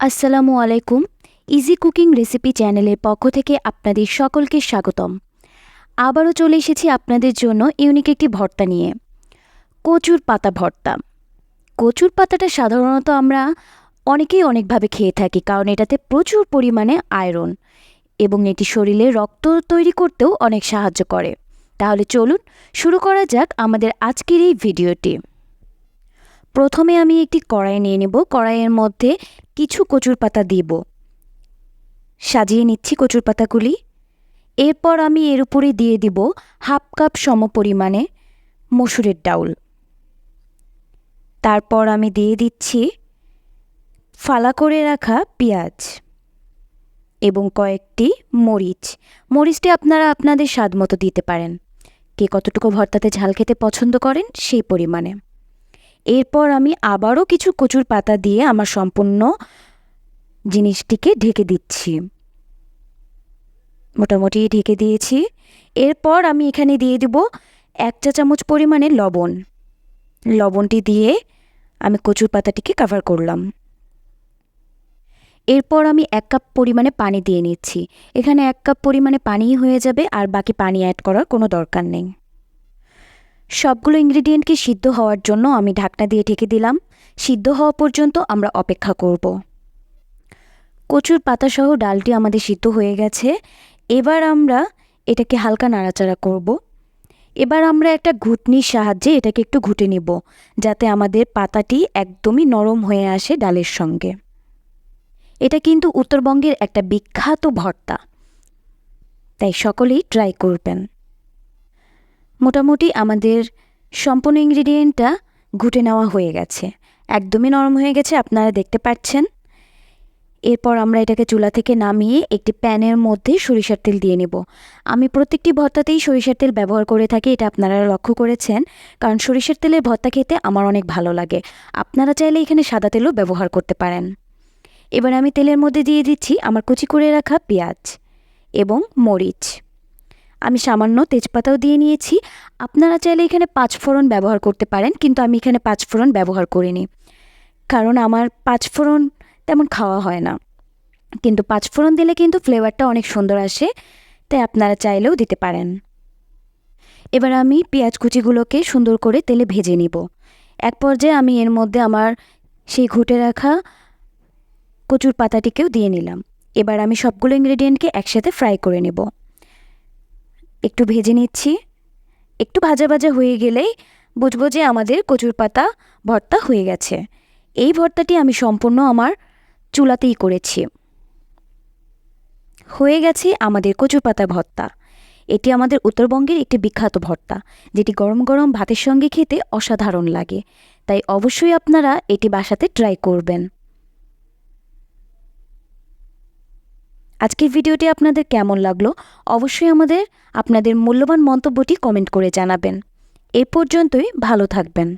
আসসালামু আলাইকুম। Easy cooking recipe চ্যানেলের পক্ষ থেকে আপনাদের সকলকে স্বাগতম। আবারও চলে এসেছি আপনাদের জন্য ইউনিক একটি ভর্তা নিয়ে। কচুর পাতা ভর্তা। কচুর পাতাটা সাধারণত আমরা অনেকেই অনেকভাবে খেয়ে থাকি, কারণ এটাতে প্রচুর পরিমাণে আয়রন এবং এটি শরীরে রক্ত তৈরি করতেও অনেক সাহায্য করে। তাহলে চলুন শুরু করা যাক আমাদের আজকের এই ভিডিওটি প্রথমে আমি একটি কড়াই নিয়ে নেব। কড়াইয়ের মধ্যে কিছু কচুর পাতা দিব। সাজিয়ে নিচ্ছি কচুর পাতাগুলি। এরপর আমি এর উপরে দিয়ে দিব হাফ কাপ সম পরিমাণে মসুরের ডাউল। তারপর আমি দিয়ে দিচ্ছি ফালা করে রাখা পেঁয়াজ এবং কয়েকটি মরিচ। মরিচটি আপনারা আপনাদের স্বাদ মতো দিতে পারেন। কে কতটুকু ভর্তাতে ঝাল খেতে পছন্দ করেন সেই পরিমাণে। এরপর আমি আবারও কিছু কচুর পাতা দিয়ে আমার সম্পূর্ণ জিনিসটিকে ঢেকে দিচ্ছি। মোটামুটি ঢেকে দিয়েছি। এরপর আমি এখানে দিয়ে দেব এক চা চামচ পরিমাণে লবণ। লবণটি দিয়ে আমি কচুর পাতাটিকে কাভার করলাম। এরপর আমি এক কাপ পরিমাণে পানি দিয়ে নিচ্ছি। এখানে এক কাপ পরিমাণে পানিই হয়ে যাবে আর বাকি পানি অ্যাড করার কোনো দরকার নেই। সবগুলো ইনগ্রিডিয়েন্টকে সিদ্ধ হওয়ার জন্য আমি ঢাকনা দিয়ে ঢেকে দিলাম। সিদ্ধ হওয়া পর্যন্ত আমরা অপেক্ষা করব। কচুর পাতাসহ ডালটি আমাদের সিদ্ধ হয়ে গেছে। এবার আমরা এটাকে হালকা নাড়াচাড়া করব। এবার আমরা একটা ঘুটনির সাহায্যে এটাকে একটু ঘুটে নিব, যাতে আমাদের পাতাটি একদমই নরম হয়ে আসে ডালের সঙ্গে। এটা কিন্তু উত্তরবঙ্গের একটা বিখ্যাত ভর্তা। তাই সকলেই ট্রাই করবেন। মোটামুটি আমাদের সম্পূর্ণ ইনগ্রিডিয়েন্টটা ঘুটে নেওয়া হয়ে গেছে। একদমই নরম হয়ে গেছে, আপনারা দেখতে পাচ্ছেন। এরপর আমরা এটাকে চুলা থেকে নামিয়ে একটি প্যানের মধ্যে সরিষার তেল দিয়ে নেব। আমি প্রত্যেকটি ভর্তাতেই সরিষার তেল ব্যবহার করে থাকি, এটা আপনারা লক্ষ্য করেছেন। কারণ সরিষার তেলের ভর্তা খেতে আমার অনেক ভালো লাগে। আপনারা চাইলে এখানে সাদা তেলও ব্যবহার করতে পারেন। এবার আমি তেলের মধ্যে দিয়ে দিচ্ছি আমার কুচি করে রাখা পেঁয়াজ এবং মরিচ। আমি সামান্য তেজপাতাও দিয়ে নিয়েছি। আপনারা চাইলে এখানে পাঁচফোড়ন ব্যবহার করতে পারেন, কিন্তু আমি এখানে পাঁচফোড়ন ব্যবহার করিনি। কারণ আমার পাঁচফোড়ন তেমন খাওয়া হয় না। কিন্তু পাঁচফোড়ন দিলে কিন্তু ফ্লেভারটা অনেক সুন্দর আসে, তাই আপনারা চাইলেও দিতে পারেন। এবার আমি পেঁয়াজ কুচিগুলোকে সুন্দর করে তেলে ভেজে নিব। এক পর্যায়ে আমি এর মধ্যে আমার সেই ঘুটে রাখা কচুর পাতাটিকেও দিয়ে নিলাম। এবার আমি সবগুলো ইনগ্রেডিয়েন্টকে একসাথে ফ্রাই করে নেব। একটু ভেজে নিচ্ছি। একটু ভাজা ভাজা হয়ে গেলেই বুঝব যে আমাদের কচুর পাতা ভর্তা হয়ে গেছে। এই ভর্তাটি আমি সম্পূর্ণ আমার চুলাতেই করেছি। হয়ে গেছে আমাদের কচুর পাতা ভর্তা। এটি আমাদের উত্তরবঙ্গের একটি বিখ্যাত ভর্তা, যেটি গরম গরম ভাতের সঙ্গে খেতে অসাধারণ লাগে। তাই অবশ্যই আপনারা এটি বাসাতে ট্রাই করবেন। আজকের ভিডিওটি আপনাদের কেমন লাগল? অবশ্যই আমাদের, আপনাদের মূল্যবান মন্তব্যটি কমেন্ট করে জানাবেন। এ পর্যন্তই, ভালো থাকবেন।